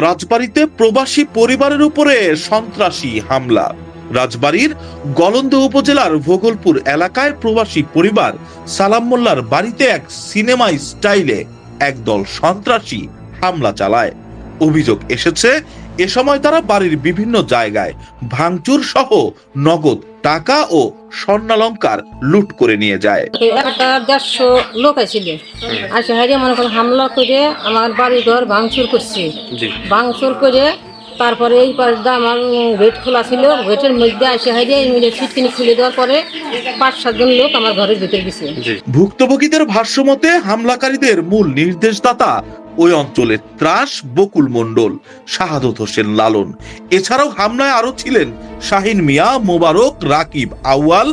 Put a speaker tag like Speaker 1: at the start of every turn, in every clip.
Speaker 1: রাজবাড়িতে প্রবাসী পরিবারের উপরে সন্ত্রাসী হামলা। রাজবাড়ির গলন্দ উপজেলার ভোগলপুর এলাকায় প্রবাসী পরিবার সালাম মোল্লার বাড়িতে এক সিনেমা স্টাইলে একদল সন্ত্রাসী হামলা চালায়। অভিযোগ এসেছে এ সময় তারা বাড়ির বিভিন্ন জায়গায় ভাঙচুর সহ নগদ টাকা ও স্বর্ণালঙ্কার লুট করে নিয়ে যায়।
Speaker 2: একটা দেড়শো লোক আছিল আসে হারিয়ে মনে হামলা করে আমার বাড়ি ঘর ভাঙচুর করছে। ভাঙচুর করে তারপরে এই পাশটা আমার গেট খোলা ছিল। গেটের মধ্যে আসে হারিয়ে এই মিলে ছিটকিনি খুলে দেওয়ার পরে পাঁচ সাতজন লোক আমার ঘরের ভিতরে গেছে।
Speaker 1: ভুক্তভোগীদের ভাষ্যমতে হামলাকারীদের মূল নির্দেশদাতা ওই অঞ্চলের ত্রাস বকুল মণ্ডল, শাহাদত হোসেন লালন। এছাড়াও হামলায় আরও ছিলেন শাহিন মিয়া, মোবারক, রাকিব আউয়াল,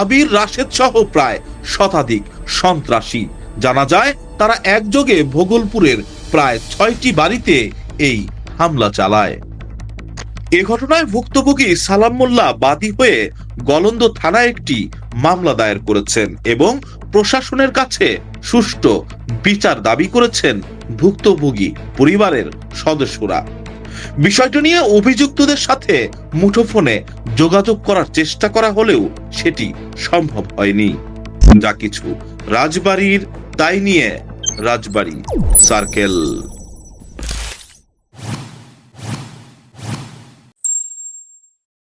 Speaker 1: আবির রাশেদ সহ প্রায় শতাধিক সন্ত্রাসী। জানা যায়, তারা একযোগে ভোগলপুরের প্রায় ছয়টি বাড়িতে এই হামলা চালায়। এ ঘটনায় ভুক্তভোগী সালাম মোল্লা বাদী হয়ে গলন্দ থানায় একটি মামলা দায়ের করেছেন এবং প্রশাসনের কাছে সুষ্ঠু বিচার দাবি করেছেন ভুক্তভোগী পরিবারের সদস্যরা। বিষয়টি নিয়ে অভিযুক্তদের সাথে মুঠোফোনে যোগাযোগ করার চেষ্টা করা হলেও সেটি সম্ভব হয়নি। যা কিছু রাজবাড়ির, তাই নিয়ে রাজবাড়ি সার্কেল।